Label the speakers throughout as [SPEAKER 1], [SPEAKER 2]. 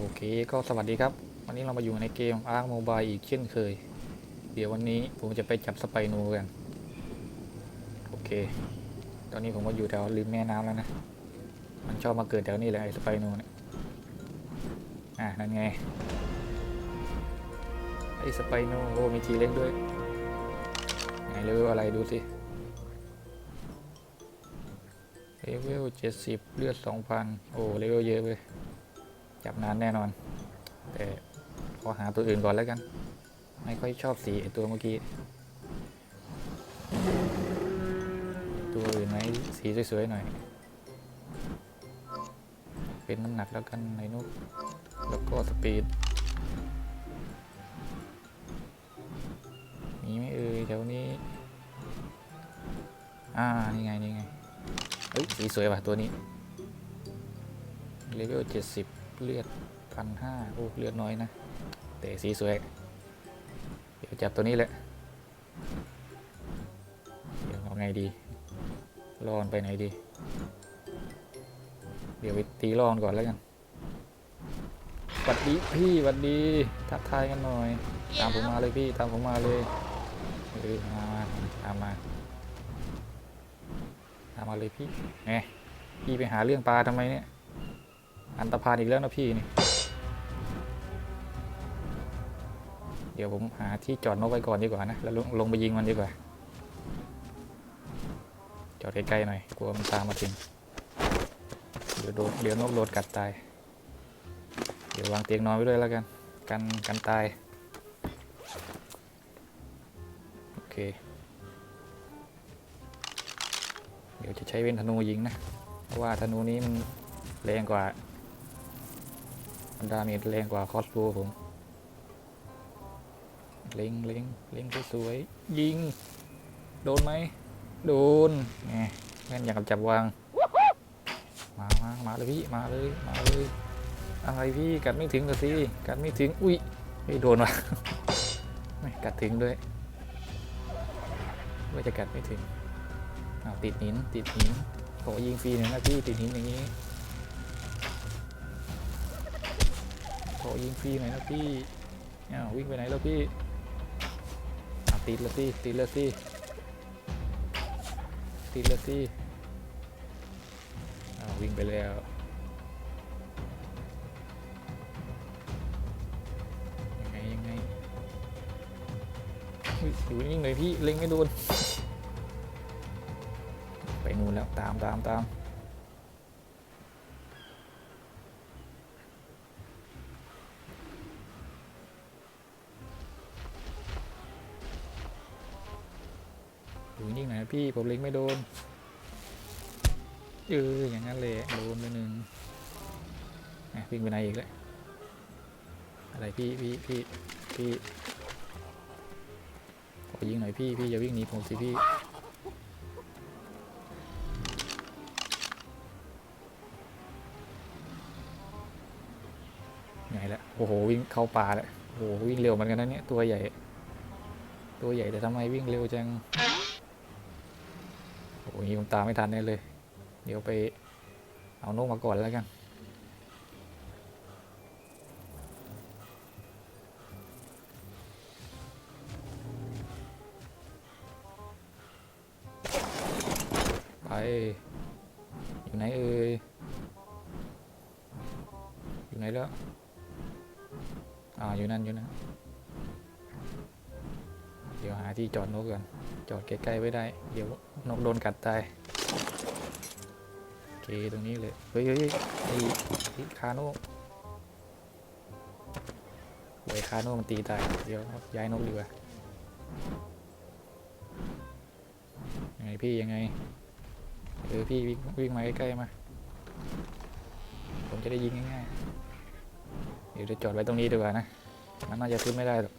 [SPEAKER 1] โอเคก็สวัสดีครับ วันนี้เรามาอยู่ในเกม Ark Mobile อีกเช่นเคย เดี๋ยววันนี้ผมจะไปจับสไปโนกัน โอเค ตอนนี้ผมก็อยู่แถวริมแม่น้ำแล้วนะ มันชอบมาเกิดแถวนี้แหละไอ้สไปโนเนี่ยอะนั่นไงไอ้สไปโนโอ้มีทีเล็กด้วยไหนเลเวลอะไรดูสิเลเวล70เลือด2,000โอ้เลเวลเยอะเลย จับนานแน่นอน แต่ขอหาตัวอื่นก่อนแล้วกัน ไม่ค่อยชอบสีตัวเมื่อกี้ ตัวอื่นไหมสีสวยๆหน่อย เป็นน้ำหนักแล้วกันในนุกแล้วก็สปีดมีไหมเอ่ยแถวนี้ อ่า นี่ไง นี่ไงเอ้ย สีสวยว่ะตัวนี้เลเวลเจ็ดสิบ เลือดพันห้าโอ้เลือดน้อยนะแต่สีสวย เดี๋ยวจับตัวนี้แหละเดี๋ยวเอาไงดีรอนไปไหนดี เดี๋ยวไปตีรอนก่อนแล้วกันหวัดดีพี่หวัดดีทักทายกันหน่อย ตามผมมาเลยพี่ตามผมมาเลยเออมามาตามมาตามมาเลยพี่แหมพี่ไปหาเรื่องปลาทำไมเนี่ย อันตรพานอีกแล้วนะพี่นี่ เดี๋ยวผมหาที่จอดนกไว้ก่อนดีกว่านะ แล้วลงลงไปยิงมันดีกว่า จอดใกล้ๆหน่อย กลัวมันตามมาถึง เดี๋ยวโดนเดี๋ยวนกโดนกัดตาย เดี๋ยววางเตียงนอนไว้ด้วยแล้วกัน กันกันตาย โอเค เดี๋ยวจะใช้เว้นธนูยิงนะ เพราะว่าธนูนี้มันแรงกว่า ดาเมจแรงกว่าคอสโบผมเล็งเล็งเล็งสวยๆยิง โดนไหม โดนไงแม่นอย่างกับจับวาง มามามาเลยพี่ มาเลย มาเลย อะไรพี่กัดไม่ถึงสิกัดไม่ถึง อุ้ยไม่โดนว่ะไม่กัดถึงด้วยว่าจะกัดไม่ถึงอ้าวติดหิน ติดหินขอยิงฟรีหน่อยนะพี่ ติดหินอย่างนี้ ยิงฟรีหน่อยนะพี่อ้าววิ่งไปไหนแล้วพี่ติดแล้วสิติดแล้วสิติดแล้วสิอ้าววิ่งไปแล้วยังไงยังไงเฮ้ยอยู่นิ่งๆเลยพี่เล็งไม่โดนไปนู่นแล้วตามตามตาม พี่ผมเล็งไม่โดนเอออย่างนั้นเลยโดนไปหนึ่งอะวิ่งไปไหนอีกแล้วอะไรพี่พี่พี่พี่ขอยิงหน่อยพี่พี่อย่าวิ่งหนีผมสิพี่ไงละโอ้โหวิ่งเข้าป่าล้วโอ้โหวิ่งเร็วเหมือนกันนะเนี่ยตัวใหญ่ ตัวใหญ่แต่ทำไมวิ่งเร็วจัง โอ้โหยผมตามไม่ทันแน่เลย เดี๋ยวไปเอานกมาก่อนแล้วกัน ไป อยู่ไหนเอ่ย อยู่ไหนแล้ว อ่า อยู่นั่น อยู่นั่น เดี๋ยวหาที่จอดนกก่อน จอดใกล้ๆไว้ได้ เดี๋ยว นกโดนกัดตายโอเคตรงนี้เลย เฮ้ยเฮ้ยไอ้คาโน่โอ้ยคาโน่มันตีตายเดี๋ยวย้ายนกดีกว่ายังไงพี่ยังไงเออพี่วิ่งวิ่งมาใกล้ๆมา ผมจะได้ยิงง่ายๆ เดี๋ยวจะจอดไว้ตรงนี้ดีกว่านะ มันน่าจะขึ้นไม่ได้หรอก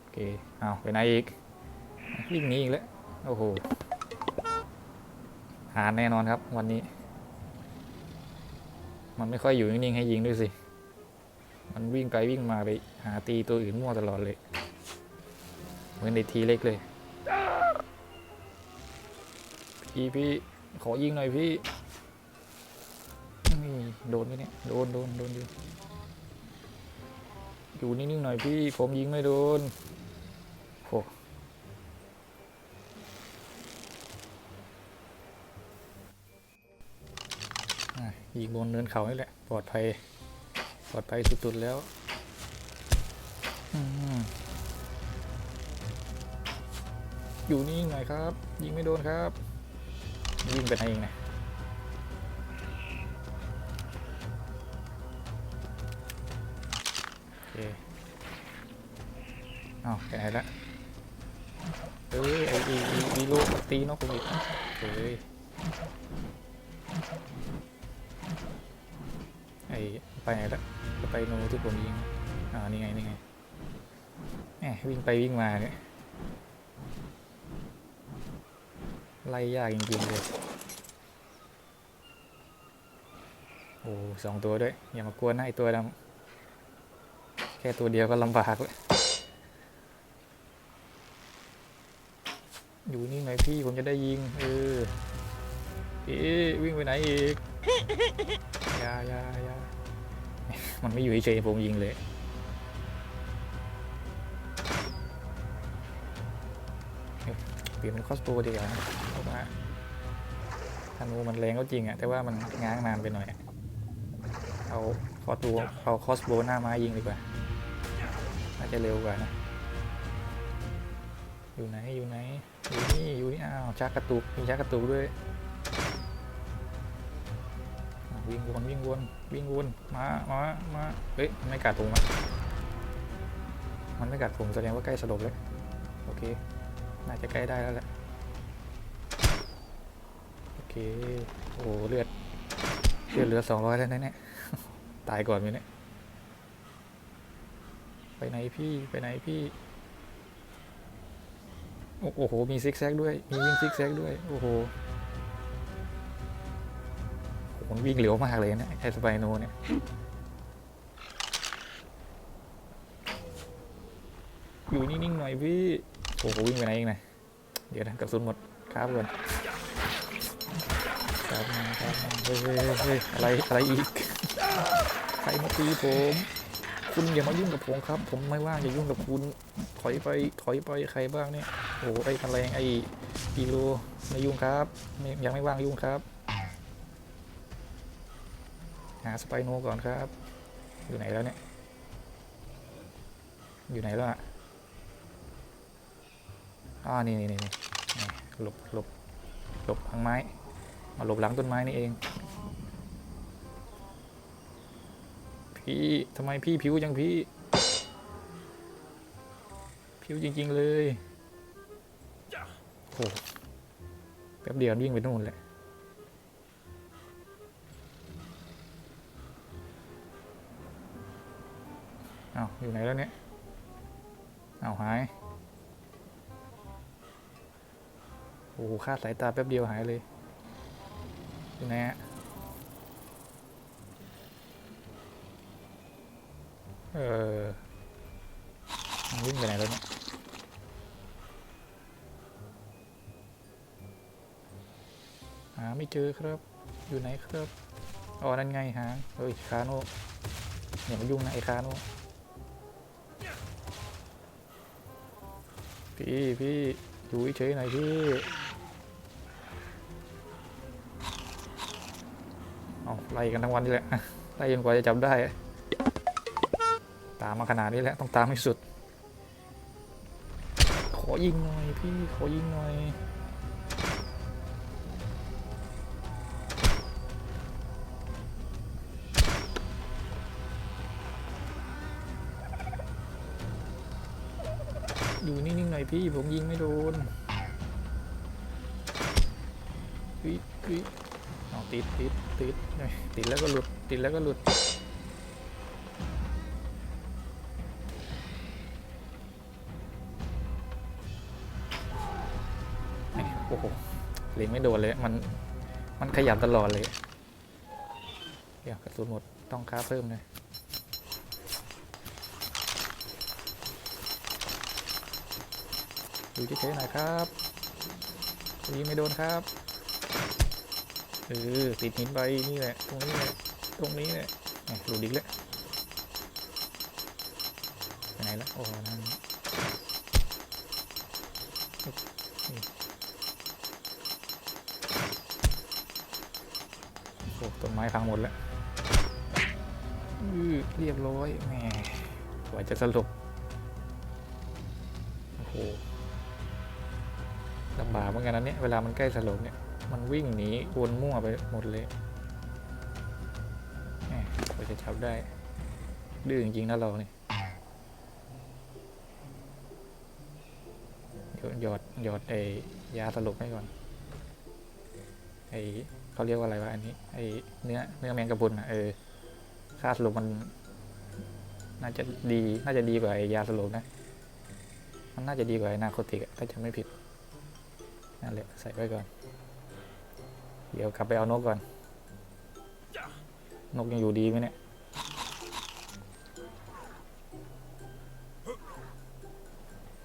[SPEAKER 1] โอเค เอาไปไหนอีกวิ่งหนีอีกแล้ว โอ้โห หาแน่นอนครับวันนี้ มันไม่ค่อยอยู่นิ่งๆให้ยิงด้วยสิ มันวิ่งไปวิ่งมาไปหาตีตัวอื่นมั่วตลอดเลยเหมือนในทีเล็กเลย พี่พี่ขอยิงหน่อยพี่นี่โดนไหมเนี่ย โดนโดนโดนอยู่อยู่นิ่งๆหน่อยพี่ ผมยิงไม่โดนโหอะ ยิงบนเนินเขานี่แหละ ปลอดภัย ปลอดภัยสุดๆแล้วอยู่นิ่งหน่อยครับ ยิงไม่โดนครับ ยิงเป็นไรเองนะโอเคอ้าวไปไหนละเอ้ยไอ้อีอีอีลูกตีนกผมอีกเอ้ย ไปไหนละจะไปโนที่ผมยิง อ่า นี่ไง นี่ไงแหมวิ่งไปวิ่งมาเนี่ย ไล่ยากจริงๆเลย โอ้สองตัวด้วย อย่ามากลัวนะไอตัวดำแค่ตัวเดียวก็ลำบากแล้วอยู่นี่ไหนพี่ผมจะได้ยิง เออเอ๊วิ่งไปไหนอีกอยาอยาอยา มันไม่อยู่เฉยผมยิงเลย เปลี่ยนเป็นคอสโบดีกว่าเพราะว่าธนูมันแรงก็จริงอะแต่ว่ามันง้างนานไปหน่อยอเอาคอสโบเอาคอสโบหน้าไม้ยิงดีกว่าน่าจะเร็วกว่านะ อยู่ไหนอยู่ไหนอยู่นี่อยู่นี่อ้าวชักกระตุกมีชักกระตุกด้วย วิ่งวนวิ่งวนวิ่งวนมามามาเฮ้ยไม่กัดผมอะมันไม่กัดผมแสดงว่าใกล้สลบแล้วโอเค น่าจะใกล้ได้แล้วแหละโอเคโอ้เลือดเลือดเหลือสองร้อยแล้วนะเนี่ยตายก่อนไหมเนี่ยไปไหนพี่ไปไหนพี่โอ้โหมีซิกแซกด้วยมีวิ่งซิกแซกด้วยโอ้โห มันวิ่งเร็วมากเลยเนี่ยไอสไปโนเนี่ยอยู่นิ่งๆหน่อยพี่โอ้โหวิ่งไปไหนเองนะเดี๋ยวนะกระสุนหมดครับก่อนครับมาครับมาเฮ้ยเฮ้ยอะไรอะไรอีกใครมาตีผม คุณอย่ามายุ่งกับผมครับ ผมไม่ว่างอย่ายุ่งกับคุณ ถอยไปถอยไปใครบ้างเนี่ยโอ้โหไอ้แมลงไอ้กิโลไม่ยุ่งครับยังไม่ว่างยุ่งครับ หาสไปโนก่อนครับ อยู่ไหนแล้วเนี่ย อยู่ไหนแล้วอะอ่านี่นี่นี่นี่นี่หลบหลบหลบหลังไม้มาหลบหลังต้นไม้นี่เอง พี่ทำไมพี่ผิวจังพี่ ผิวจริง ๆ เลยโอ้แป๊บเดียววิ่งไปนู่นแหละ อยู่ไหนแล้วเนี่ยเอาหาย โอ้โหคาดสายตาแป๊บเดียวหายเลยอยู่ไหนฮะเออมันวิ่งไปไหนแล้วเนี่ยหาไม่เจอครับ อยู่ไหนครับอ๋อนั่นไงหาเฮ้ยคาโน่อย่ามายุ่งนะไอ้คาโน่ พี่พี่อยู่เฉยหน่อยพี่เอาไล่กันทั้งวันนี่แหละไล่จนกว่าจะจับได้ ตามมาขนาดนี้แล้วต้องตามให้สุด ขอยิงหน่อยพี่ขอยิงหน่อย พี่ผมยิงไม่โดนวิวิเอาติดติดติดติดแล้วก็หลุด ติดแล้วก็หลุด โอ้โหเล็งไม่โดนเลย มัน มันขยับตลอดเลย เดี๋ยวกระสุนหมด ต้องค้าเพิ่มเลย อยู่เฉยๆหน่อยครับยิงไม่โดนครับ เออติดหินไปนี่แหละ ตรงนี้แหละ ตรงนี้เลยเนี่ยหลุดอีกแล้วไปไหนละโอ้โหนั่นโอ้ต้นไม้พังหมดแล้วอื้อเรียบร้อยแหม่กว่าจะสลบโอ้โห บากเหมือนกันนะเนี่ยเวลามันใกล้สลบเนี่ยมันวิ่งหนีวนมั่วไปหมดเลยแหมกว่าจะจับได้ ดื้อจริงๆนะเราเนี่ยหยอดหยอดไอ้ยาสลบให้ก่อนไอ้เขาเรียกว่าอะไรวะอันนี้ไอ้เนื้อเนื้อแมงกะพรุนอะเออค่าสลบมัน น่าจะดีน่าจะดีกว่าไอ้ยาสลบนะมันน่าจะดีกว่าไอ้นาโคติกถ้าจะไม่ผิด นั่นแหละใส่ไว้ก่อน เดี๋ยวกลับไปเอานกก่อน นกยังอยู่ดีไหมเนี่ย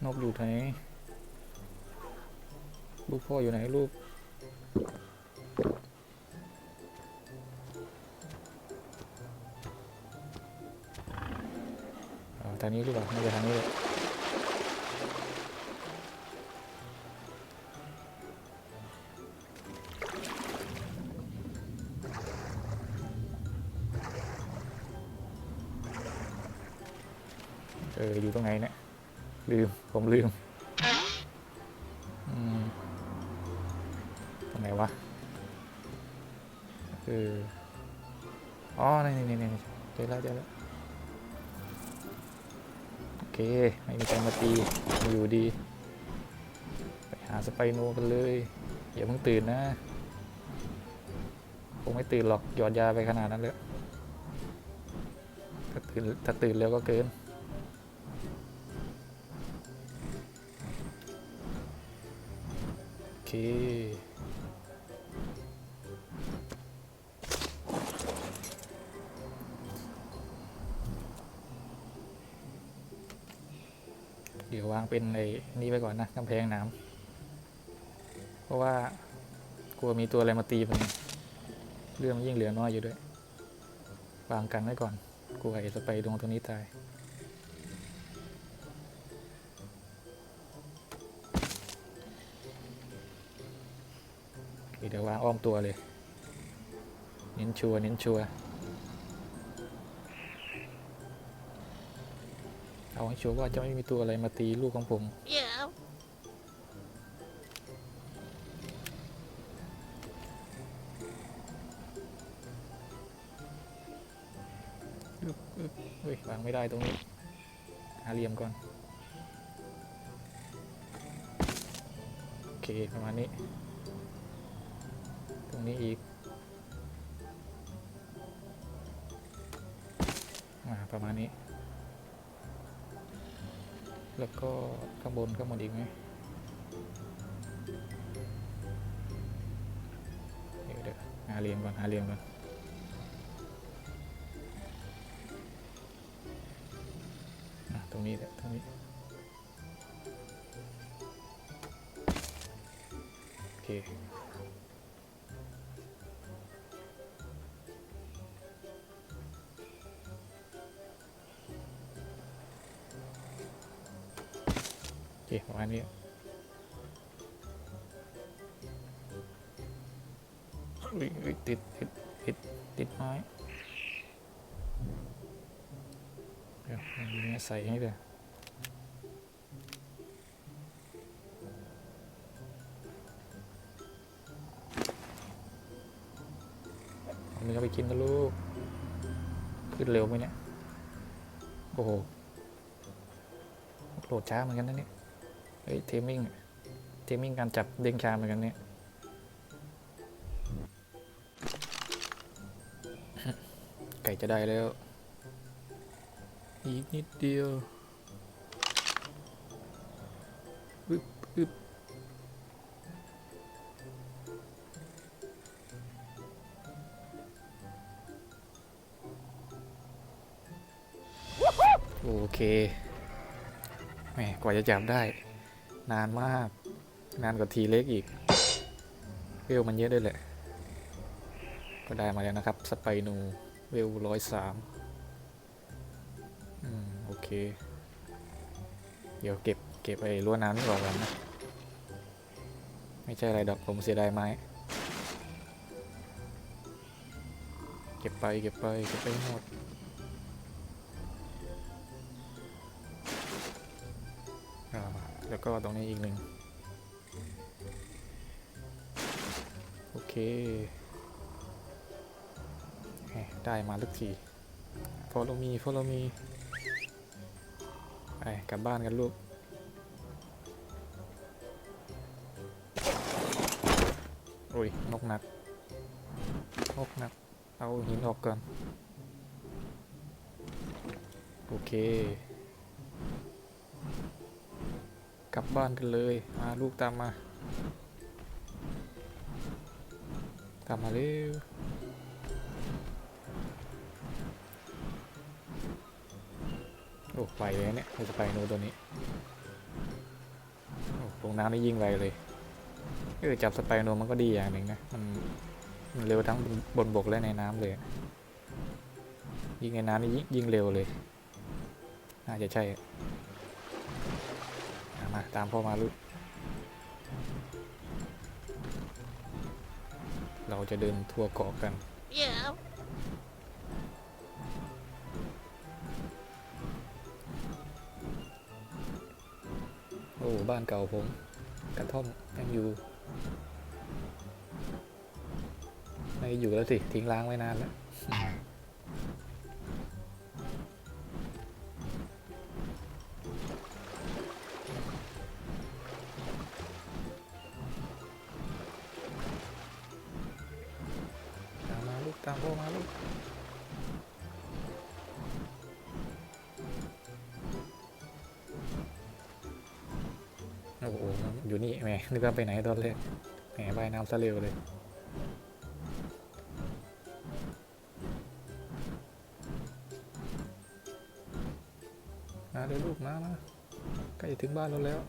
[SPEAKER 1] นกอยู่ไหน ลูกพ่ออยู่ไหนลูกอ๋อทางนี้หรือเปล่าไม่ใช่ทางนี้เลย เออ อยู่ตรงไหนเนี่ยลืม ผมลืมอืมตรงไหนวะเอออ๋อนี่นี่นี่นี่เจอแล้วเจอแล้วโอเค ไม่มีใครมาตีอยู่ดี ไปหาสไปโนกันเลย อย่าเพิ่งตื่นนะคงไม่ตื่นหรอก หยอดยาไปขนาดนั้นเลยถ้าตื่นถ้าตื่นเร็วก็เกิน เคเดี๋ยววางเป็นไอ้นี่ไปก่อนนะกำแพงน้ำเพราะว่ากลัวมีตัวอะไรมาตีมันเรื่องยิ่งเหลือน้อยอยู่ด้วย วางกันไว้ก่อน กลัวไอ้สไปดวงตัวนี้ตาย เคเดี๋ยววางอ้อมตัวเลย เน้นชัวร์เน้นชัวร์เอาให้ชัวร์ว่าจะไม่มีตัวอะไรมาตีลูกของผม
[SPEAKER 2] Yeah.
[SPEAKER 1] เฮ้ยวางไม่ได้ตรงนี้ หาเหลี่ยมก่อน โอเค ประมาณนี้ต รงนี้อีกอ่าประมาณนี้ แล้วก็ข้างบนข้างบนอีกไหมเดี๋ยวเดี๋ยวหาเรียมก่อนหาเรียมก่อนอตรงนี้แหละตรงนี้โอเค โอเคประมาณนี้ติดติดติดติดไม้เดี๋ยวนื้ใส่ให้เลยเอาเนื้อไปกินนะลูก ขึ้นเร็วไหมเนี่ย โอ้โหโหลดช้าเหมือนกันนะเนี่ย เฮ้ยเทมมิ่งเทมมิ่งการจับเด้งชาเหมือนกันเนี่ยไก่จะได้แล้ว อีกนิดเดียวอึบอึบโอเคแหมกว่าจะจับได้ นานมาก นานกว่าทีเล็กอีกเวลมันเยอะด้วยแหละ ก็ได้มาแล้วนะครับ สไปนูเวลร้อยสามอืม โอเค เดี๋ยวเก็บ เก็บไอ้ลวน้ำนี่ก่อนกันะ ไม่ใช่อะไรดอกผมเสียดายไม้ เก็บไป เก็บไป เก็บไปหมด ก็ตรงนี้อีกหนึ่งโอเค ได้มาลึกที follow me follow me ไปกลับบ้านกันลูกโอ้ยนกหนักนกหนัก เอาหินออกก่อน โอเค กลับบ้านกันเลยมาลูกตามมา ตามมาเร็วโอ้ไปเลยเนี่ยเราจะไปโนตัวนี้โอ้ลงน้ำนี่ยิ่งไวเลยเออจับสไปโนมันก็ดีอย่างหนึ่งนะมันมันเร็วทั้งบนบกและในน้ำเลยยิงในน้ำนี่ยิงเร็วเลย น่าจะใช่ มาตามพ่อมาลูกเราจะเดินทัวร์เกาะกัน
[SPEAKER 2] Yeah.
[SPEAKER 1] โอ้บ้านเก่าผมกระท่อมยังอยู่ไม่อยู่แล้วสิ ทิ้งร้างไว้นานแล้ว นึกว่าไปไหนตอนแรกแหมว่ายน้ำซะเร็วเลยมาเลยลูกมามาใกล้จะถึงบ้านเราแล้ว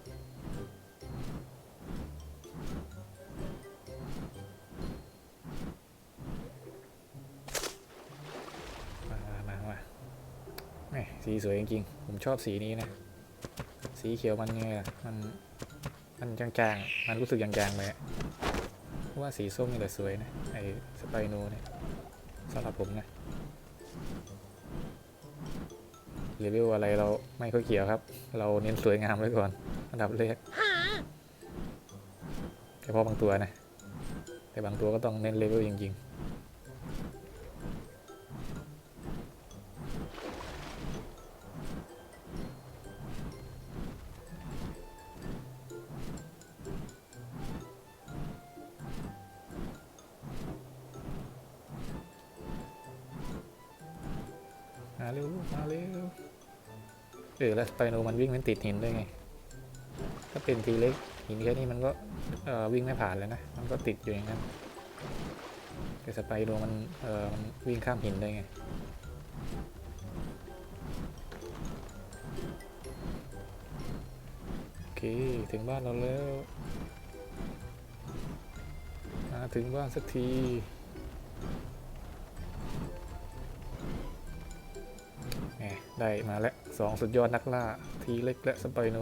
[SPEAKER 1] มามามามาสีสวยจริงๆ ผมชอบสีนี้นะ สีเขียวมันไงอะมัน มันจางๆ มันรู้สึกจางๆไปอะเพราะว่าสีส้มนี่แหละสวยนะ ไอ้สไปโนเนี่ยสำหรับผมนะรีวิวอะไรเราไม่ค่อยเกี่ยวครับ เราเน้นสวยงามไว้ก่อนอันดับแรกเฉพาะบางตัวนะ แต่บางตัวก็ต้องเน้นเลเวลจริง ๆ เออแล้วสไปโนมันวิ่งมันติดหินได้ไง ถ้าเป็นทีเล็กหินแค่นี้มันก็เอ่อวิ่งไม่ผ่านแล้วนะ มันก็ติดอยู่อย่างนั้น แต่สไปโนมันเอ่อมันวิ่งข้ามหินได้ไงโอเคถึงบ้านเราแล้วมาถึงบ้านสักที ได้มาแล้วสองสุดยอดนักล่า ทีเล็กและสไปโน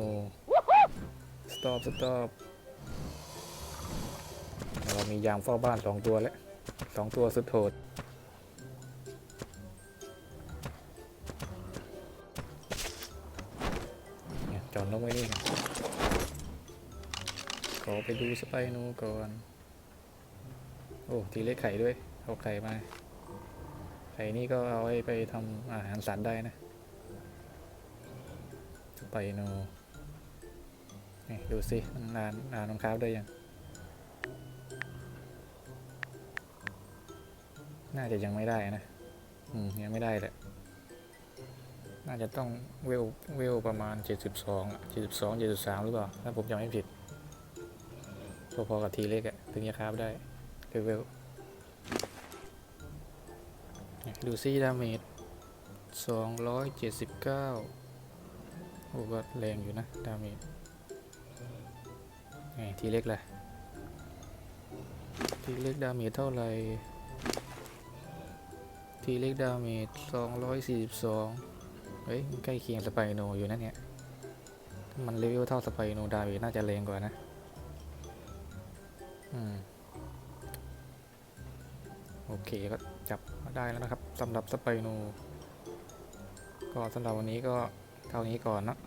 [SPEAKER 1] สต็อปสต็อปเรามียามเฝ้าบ้านสองตัวแล้วสองตัวสุดโหดเนี่ยจอดนกไว้นี่ขอไปดูสไปโนก่อน โอ้ทีเล็กไข่ด้วย เอาไข่มาไข่นี่ก็เอาไว้ไปทำอาหารสัตว์ได้นะ สไปโนนี่ดูสิมันนานนานรองเท้าได้ยัง น่าจะยังไม่ได้นะ อืม ยังไม่ได้แหละ น่าจะต้องเวลเวลประมาณ 72อะ72 73 หรือเปล่า ถ้าผมจำไม่ผิด พอๆกับทีเล็กอะถึงจะคราฟได้คือเวลดูซี่ดาเมจ279 อ้ก็แรงอยู่นะ ดาเมจไงทีเล็กล่ะทีเล็กดาเมจเท่าไหร่ ทีเล็กดาเมจ242 เฮ้ยใกล้เคียงสไปโนอยู่นะเนี่ย มันเลเวลเท่าสไปโนดาเมจน่าจะแรงกว่านะ อืม โอเคก็จับได้แล้วนะครับสำหรับสไปโนก็สำหรับวันนี้ก็ ท่านี้ก่อนเนะ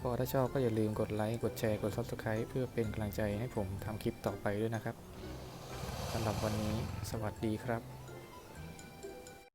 [SPEAKER 1] ก็ถ้าชอบก็อย่าลืมกดไลค์ กดแชร์ กด Subscribe เพื่อเป็นกำลังใจให้ผมทำคลิปต่อไปด้วยนะครับสำหรับวันนี้สวัสดีครับ